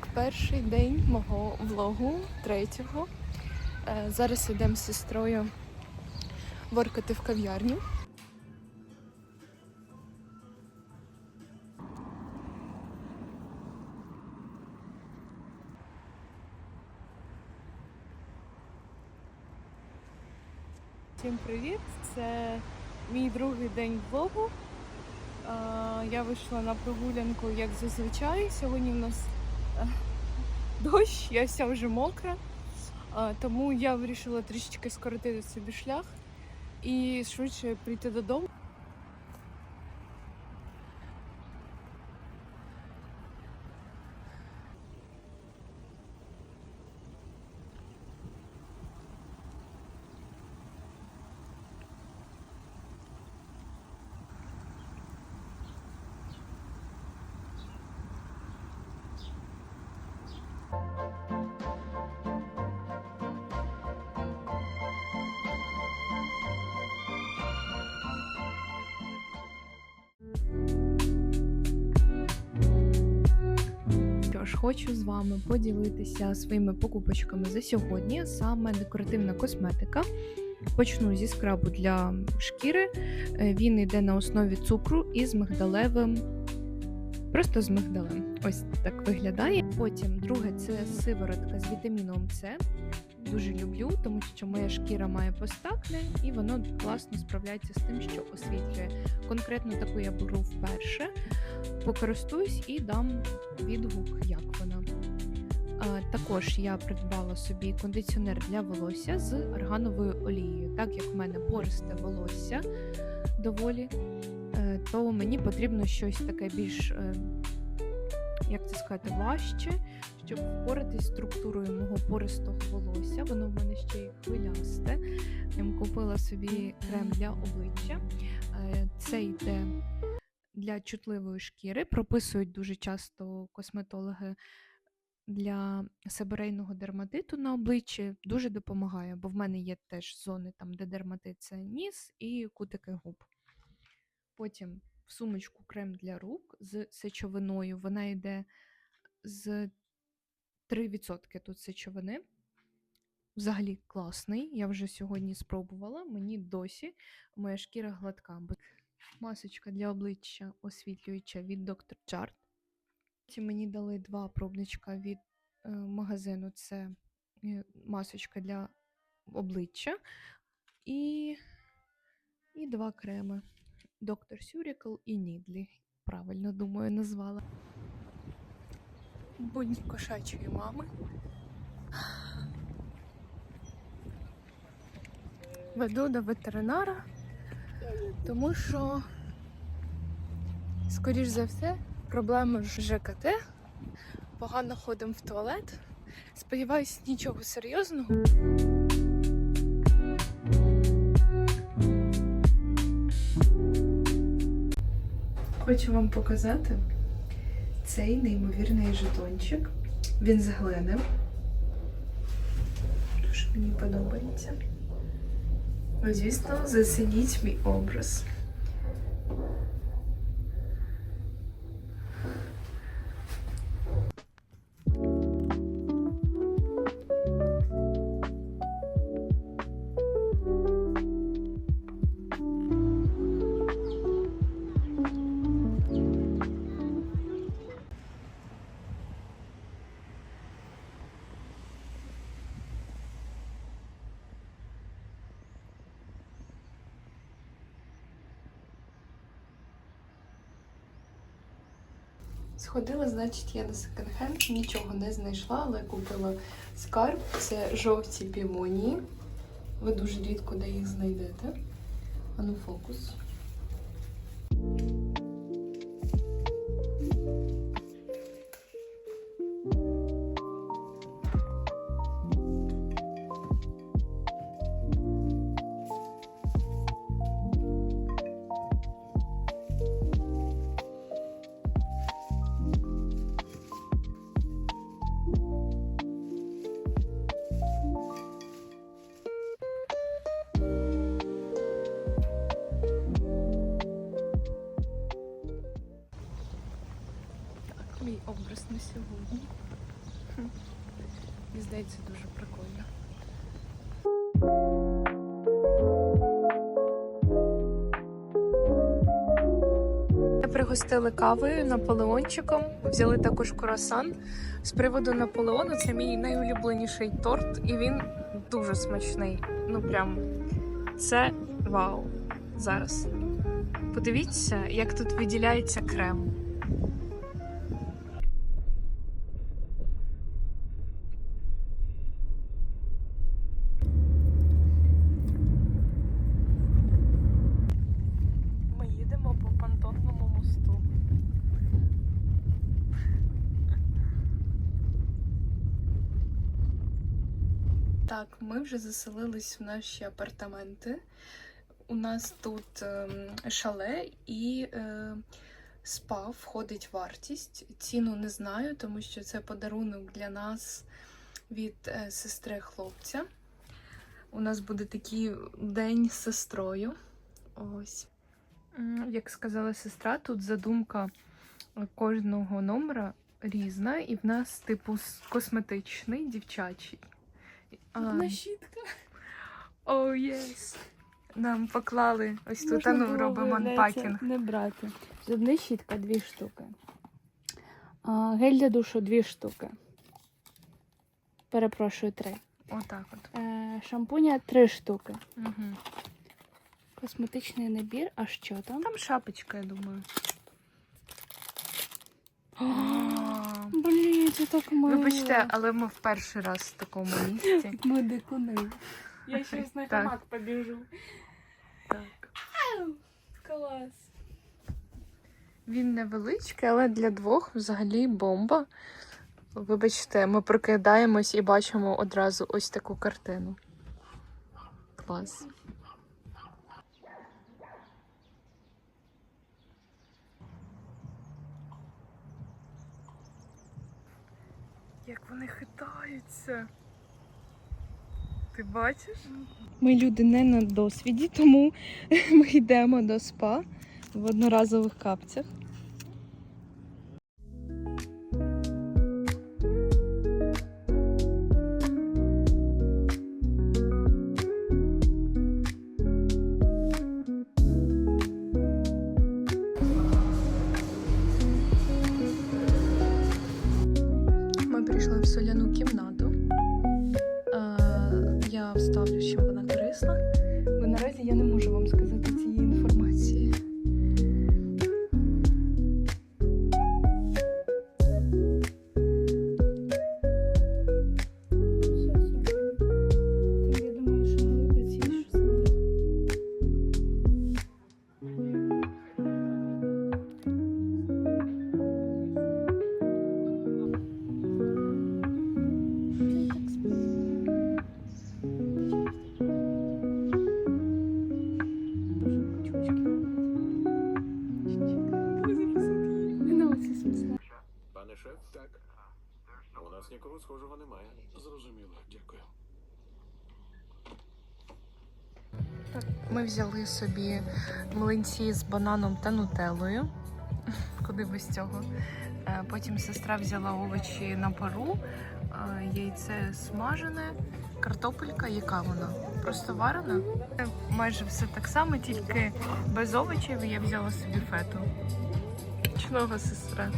Так, перший день мого влогу, третього. Е, Зараз йдемо з сестрою воркати в кав'ярню. Всім привіт! Це мій другий день влогу. Е, Я вийшла на прогулянку, як зазвичай. Сьогодні в нас дощ, я вся вже мокра. Тому я вирішила трішечки скоротити собі шлях і швидше прийти додому. Хочу з вами поділитися своїми покупочками за сьогодні, саме декоративна косметика. Почну зі скрабу для шкіри. Е, Він йде на основі цукру із мигдалевим. Просто з мигдалем. Ось так виглядає. Потім друге це сиворотка з вітаміном С. Дуже люблю, тому що моя шкіра має постакне і воно класно справляється з тим, що освітлює. Конкретно таку я беру вперше. Покористуюсь і дам відгук, як вона. Також я придбала собі кондиціонер для волосся з аргановою олією. Так як в мене пористе волосся доволі, е, то мені потрібно щось таке більш, е, як це сказати, важче, щоб впоратись структурою мого пористого волосся. Воно в мене ще й хвилясте. Я купила собі крем для обличчя. Е, Це йде для чутливої шкіри. Прописують дуже часто косметологи для себорейного дерматиту на обличчі. Дуже допомагає, бо в мене є теж зони, там, де дерматит це ніс і кутики губ. Потім в сумочку крем для рук з сечовиною. Вона йде з 3% тут сечовини. Взагалі класний. Я вже сьогодні спробувала. Мені досі моя шкіра гладка. масочка для обличчя освітлююча від Dr. Chart. Мені дали два пробничка від е, магазину. Це е, масочка для обличчя і, і два креми. Dr. Surical і Needly. Правильно думаю, назвала. Будні кошачої мами. Веду до ветеринара. Тому що, скоріш за все, проблеми з ЖКТ. Погано ходимо в туалет. Сподіваюсь, нічого серйозного. Хочу вам показати цей неймовірний жетончик. Він з глини. Дуже мені подобається. Ну, Звісно, зацініть мій образ. Сходила, значить, я на секонд-хенд, нічого не знайшла, але купила скарб. Це жовті півонії. Ви дуже рідко де їх знайдете. Ану фокус. Дуже прикольно. Пригостили кавою наполеончиком, взяли також круасан. З приводу Наполеону це мій найулюбленіший торт, і він дуже смачний. Ну прям це вау. Зараз. Подивіться, як тут виділяється крем. Так, ми вже заселились в наші апартаменти. У нас тут ем, шале і е, спа входить вартість. Ціну не знаю, тому що це подарунок для нас від е, сестри хлопця. У нас буде такий день з сестрою. Ось. Як сказала сестра, тут задумка кожного номера різна, і в нас, типу, косметичний, дівчачий. А, щітка. О, єс. Нам поклали ось тут, а ну робимо анпакінг. Не брати. Зубна щітка дві штуки. А, гель для душу дві штуки. Перепрошую, три. Отак от. Е, шампуня три штуки. Угу. Косметичний набір, а що там? Там шапочка, я думаю. Так мило. Вибачте, але ми в перший раз в такому місці. Ми дикуни. Я щось на Так. гамак побіжу. Так. Клас. Він невеличкий, але для двох взагалі бомба. Вибачте, ми прокидаємось і бачимо одразу ось таку картину. Клас. Як вони хитаються. Ти бачиш? Ми люди не на досвіді, тому ми йдемо до спа в одноразових капцях. Соляну кімнату. Схожого немає. Зрозуміло, дякую. Ми взяли собі млинці з бананом та нутеллою. Куди без цього. Е, Потім сестра взяла овочі на пару, е, яйце смажене, картопелька, яка вона? Просто варена. Е, Майже все так само, тільки без овочів я взяла собі фету. Чного сестра?